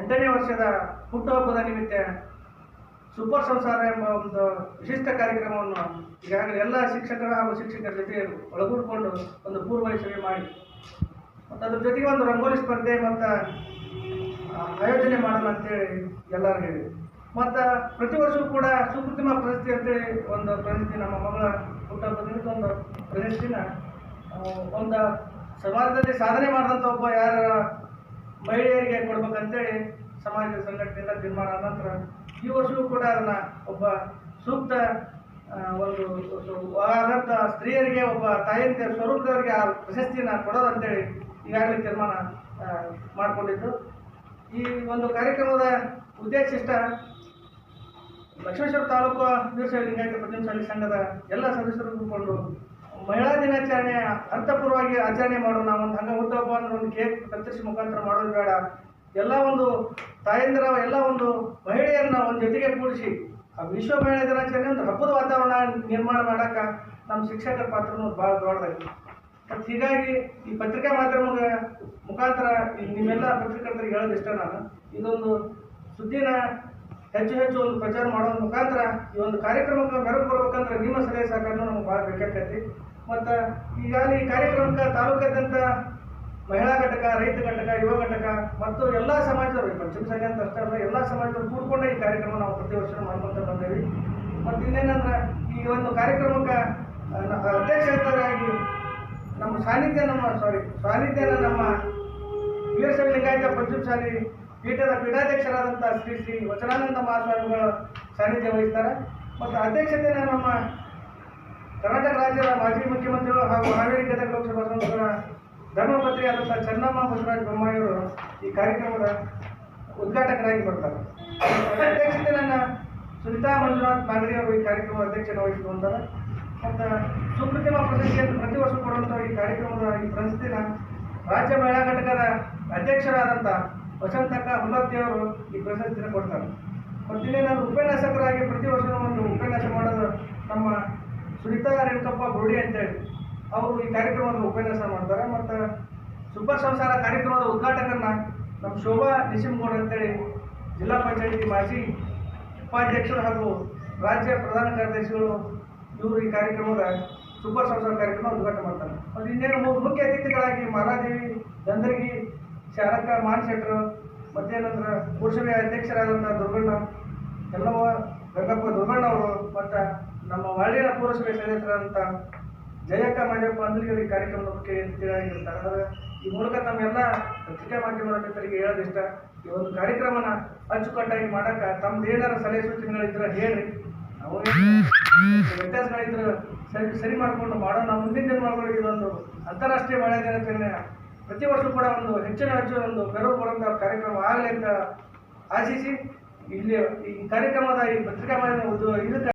ಎಂಟನೇ ವರ್ಷದ ಹುಟ್ಟುಹಬ್ಬದ ನಿಮಿತ್ತ ಸೂಪರ್ ಸಂಸಾರ ಎಂಬ ಒಂದು ವಿಶಿಷ್ಟ ಕಾರ್ಯಕ್ರಮವನ್ನು ಈಗಾಗಲೇ ಎಲ್ಲ ಶಿಕ್ಷಕರ ಹಾಗೂ ಶಿಕ್ಷಕರ ಜೊತೆ ಒಳಗೂಡಿಕೊಂಡು ಒಂದು ಪೂರ್ವೈಸಣೆ ಮಾಡಿ. ಮತ್ತು ಅದ್ರ ಜೊತೆಗೆ ಒಂದು ರಂಗೋಲಿ ಸ್ಪರ್ಧೆ ಮತ್ತು ಆಯೋಜನೆ ಮಾಡೋಣ ಅಂತೇಳಿ ಎಲ್ಲರೂ ಹೇಳಿ ಮತ್ತು ಪ್ರತಿ ವರ್ಷವೂ ಕೂಡ ಸುಕೃತಿಮ ಪ್ರಶಸ್ತಿ ಅಂತೇಳಿ ಒಂದು ಪ್ರಶಸ್ತಿ ನಮ್ಮ ಮಗಳ ಹುಟ್ಟಹಬ್ಬದ ನಿಮಿತ್ತ ಒಂದು ಪ್ರಶಸ್ತಿನ ಒಂದು ಸಮಾಜದಲ್ಲಿ ಸಾಧನೆ ಮಾಡಿದಂಥ ಒಬ್ಬ ಯಾರ ಮಹಿಳೆಯರಿಗೆ ಕೊಡ್ಬೇಕಂತೇಳಿ ಸಮಾಜ ಸಂಘಟನೆಯಿಂದ ತೀರ್ಮಾನ ನಂತರ ಈ ವರ್ಷವೂ ಕೂಡ ಅದನ್ನ ಒಬ್ಬ ಸೂಕ್ತ ಒಂದು ಆದಂಥ ಸ್ತ್ರೀಯರಿಗೆ, ಒಬ್ಬ ತಾಯಿಯ ಸ್ವರೂಪದವರಿಗೆ ಆ ಪ್ರಶಸ್ತಿಯನ್ನು ಕೊಡೋದಂತೇಳಿ ಈಗಾಗಲೇ ತೀರ್ಮಾನ ಮಾಡಿಕೊಂಡಿದ್ದು. ಈ ಒಂದು ಕಾರ್ಯಕ್ರಮದ ಉದ್ದೇಶ ಇಷ್ಟ. ಲಕ್ಷ್ಮೇಶ್ವರ ತಾಲೂಕು ವೀರಶೈವ ಪ್ರತಿನಿಧಿ ಸಂಘದ ಎಲ್ಲ ಸದಸ್ಯರು ಕೂತ್ಕೊಂಡು ಮಹಿಳಾ ದಿನಾಚರಣೆ, ಅರ್ಥಪೂರ್ವವಾಗಿ ಆಚರಣೆ ಮಾಡೋಣ ಒಂದು ಹಂಗ ಹುಟ್ಟುಹಬ್ಬ ಅಂದ್ರೆ ಒಂದು ಕೇಕ್ ಕತ್ತರಿಸಿ ಮುಖಾಂತರ ಮಾಡೋದು ಬೇಡ. ಎಲ್ಲ ಒಂದು ತಾಯಂದಿರ, ಎಲ್ಲ ಒಂದು ಮಹಿಳೆಯರನ್ನ ಒಂದು ಜೊತೆಗೆ ಕೂಡಿಸಿ ಆ ವಿಶ್ವ ಮಹಿಳಾ ದಿನಾಚರಣೆ ಒಂದು ಹಬ್ಬದ ವಾತಾವರಣ ನಿರ್ಮಾಣ ಮಾಡೋಕೆ ನಮ್ಮ ಶಿಕ್ಷಕರ ಪಾತ್ರನೂ ಭಾಳ ದೊಡ್ಡದಾಗಿ ಮತ್ತು ಹೀಗಾಗಿ ಈ ಪತ್ರಿಕಾ ಮಾಧ್ಯಮದ ಮುಖಾಂತರ ನಿಮ್ಮೆಲ್ಲ ಪತ್ರಕರ್ತರಿಗೆ ಹೇಳೋದು ಇಷ್ಟ ನಾನು. ಇದೊಂದು ಸುದ್ದಿನ ಹೆಚ್ಚು ಹೆಚ್ಚು ಒಂದು ಪ್ರಚಾರ ಮಾಡೋದ್ರ ಮುಖಾಂತರ ಈ ಒಂದು ಕಾರ್ಯಕ್ರಮಕ್ಕೆ ಮೆರಗು ಬರ್ಬೇಕಂದ್ರೆ ಬೇಕಾಗ್ತೈತಿ ಮತ್ತು ಈಗಾಗಲೇ ಈ ಕಾರ್ಯಕ್ರಮಕ್ಕೆ ತಾಲೂಕಾದ್ಯಂತ ಮಹಿಳಾ ಘಟಕ, ರೈತ ಘಟಕ, ಯುವ ಘಟಕ ಮತ್ತು ಎಲ್ಲ ಸಮಾಜದವರು, ಈ ಪಂಚಮ ಸಂಘ ಅಂತ ಅಷ್ಟೇ ಅಲ್ಲ, ಎಲ್ಲ ಸಮಾಜದವರು ಕೂಡ್ಕೊಂಡೆ ಈ ಕಾರ್ಯಕ್ರಮ ನಾವು ಪ್ರತಿ ವರ್ಷ ಮಾಡ್ಕೊಂತ ಬಂದೇವಿ. ಮತ್ತು ಇನ್ನೇನಂದ್ರೆ ಈ ಒಂದು ಕಾರ್ಯಕ್ರಮಕ್ಕೆ ಅಧ್ಯಕ್ಷರಾಗಿ ನಮ್ಮ ಸಾನ್ನಿಧ್ಯ ನಮ್ಮ ಸಾರಿ ಸಾನ್ನಿಧ್ಯನ ನಮ್ಮ ವೀರಶೈವ ಲಿಂಗಾಯತ ಪಂಚಮಸಾಲಿ ಪೀಠದ ಪೀಠಾಧ್ಯಕ್ಷರಾದಂಥ ಶ್ರೀ ಶ್ರೀ ವಚನಾನಂದ ಮಹಾಸ್ವಾಮಿಗಳ ಸಾನ್ನಿಧ್ಯ ವಹಿಸ್ತಾರೆ. ಮತ್ತು ಅಧ್ಯಕ್ಷತೆಯನ್ನು ನಮ್ಮ ಕರ್ನಾಟಕ ರಾಜ್ಯದ ಮಾಜಿ ಮುಖ್ಯಮಂತ್ರಿಗಳು ಹಾಗೂ ಹಾವೇರಿ ಗದಗ ಲೋಕಸಭಾ ಸಂಸದರ ಧರ್ಮಪತ್ರಿ ಆದಂಥ ಚೆನ್ನಮ್ಮ ಬಸವರಾಜ ಬೊಮ್ಮಾಯಿಯವರು ಈ ಕಾರ್ಯಕ್ರಮದ ಉದ್ಘಾಟಕರಾಗಿ ಬರ್ತಾರೆ. ಅಧ್ಯಕ್ಷತೆ ನನ್ನ ಸುನಿತಾ ಮಂಜುನಾಥ್ ಮಾಗಡಿ ಅವರು ಈ ಕಾರ್ಯಕ್ರಮದ ಅಧ್ಯಕ್ಷತೆ ವಹಿಸಿಕೊಂಡಾರೆ ಮತ್ತು ಸುಪ್ರತಿಮ ಪ್ರಶಸ್ತಿಯನ್ನು ಪ್ರತಿ ವರ್ಷ ಕೊಡುವಂಥ ಈ ಕಾರ್ಯಕ್ರಮದ ಈ ಪ್ರಶಸ್ತಿನ ರಾಜ್ಯ ಮಹಿಳಾ ಘಟಕದ ಅಧ್ಯಕ್ಷರಾದಂಥ ವಸಂತಕ್ಕ ಹುಲ್ಲತ್ತಿಯವರು ಈ ಪ್ರಶಸ್ತಿನ ಕೊಡ್ತಾರೆ. ಮತ್ತು ನಾನು ಉಪನ್ಯಾಸಕರಾಗಿ ಪ್ರತಿ ವರ್ಷ ಒಂದು ಉಪನ್ಯಾಸ ಮಾಡೋದು ನಮ್ಮ ಸುನಿತಾ ರೇಣುಕಪ್ಪ ಗೋಡಿ ಅಂತೇಳಿ ಅವರು ಈ ಕಾರ್ಯಕ್ರಮವನ್ನು ಉಪನ್ಯಾಸ ಮಾಡ್ತಾರೆ. ಮತ್ತು ಸೂಪರ್ ಸಂಸಾರ ಕಾರ್ಯಕ್ರಮದ ಉದ್ಘಾಟಕರನ್ನ ನಮ್ಮ ಶೋಭಾ ನಿಶಿಮಗೌಡ ಅಂತೇಳಿ ಜಿಲ್ಲಾ ಪಂಚಾಯಿತಿ ಮಾಜಿ ಉಪಾಧ್ಯಕ್ಷರು ಹಾಗೂ ರಾಜ್ಯ ಪ್ರಧಾನ ಕಾರ್ಯದರ್ಶಿಗಳು ಇವರು ಈ ಕಾರ್ಯಕ್ರಮದ ಸೂಪರ್ ಸಂಸಾರ ಕಾರ್ಯಕ್ರಮ ಉದ್ಘಾಟನೆ ಮಾಡ್ತಾರೆ. ಮತ್ತು ಇನ್ನೇನು ಮೂರು ಮುಖ್ಯ ಅತಿಥಿಗಳಾಗಿ ಮಾಲಾದೇವಿ ಗಂಧರ್ಗಿ ಶಾರಕ ಮಾನ್ಶೆಟ್ರು ಮತ್ತೇನಂದ್ರೆ ಪುರುಷವೇ ಅಧ್ಯಕ್ಷರಾದಂಥ ದುರ್ಗಣ್ಣ, ಎಲ್ಲವ ಗಂಗಪ್ಪ ದುರ್ಗಣ್ಣ ವಾಳಿನ ಪುರಸಭೆ ಸದಸ್ಯರಾದಂಥ ಜಯಕ್ಕ ಮಾದೇವಪ್ಪ ಅಂದ್ರೆ ಈ ಕಾರ್ಯಕ್ರಮದ ಬಗ್ಗೆ ತಿಳಿಯಾಗಿರ್ತಾರೆ. ಅಂದ್ರೆ ಈ ಮೂಲಕ ತಮ್ಮೆಲ್ಲ ಪತ್ರಿಕಾ ಮಾಧ್ಯಮದ ಮಿತ್ರರಿಗೆ ಹೇಳೋದಿಷ್ಟ, ಈ ಒಂದು ಕಾರ್ಯಕ್ರಮನ ಅಚ್ಚುಕಟ್ಟಾಗಿ ಮಾಡೋಕೆ ತಮ್ದು ಏನಾರ ಸಲಹೆ ಸೂಚನೆಗಳಿದ್ರೆ ಹೇಳ್ರಿ. ನಾವು ವ್ಯತ್ಯಾಸಗಳಿದ್ರೆ ಸರಿ ಸರಿ ಮಾಡಿಕೊಂಡು ಮಾಡೋಣ. ಮುಂದಿನ ದಿನಮಾನಗಳಿಗೆ ಇದೊಂದು ಅಂತಾರಾಷ್ಟ್ರೀಯ ಮಳೆ ದಿನಾಚರಣೆ ಪ್ರತಿ ವರ್ಷ ಕೂಡ ಒಂದು ಹೆಚ್ಚಿನ ಹೆಚ್ಚು ಒಂದು ಬೆರವು ಬರುವಂಥ ಕಾರ್ಯಕ್ರಮ ಆಗಲಿ ಅಂತ ಆಶಿಸಿ, ಇಲ್ಲಿ ಈ ಕಾರ್ಯಕ್ರಮದ ಈ ಪತ್ರಿಕಾ ಮಾಧ್ಯಮ ಇದು ಇದಕ್ಕೆ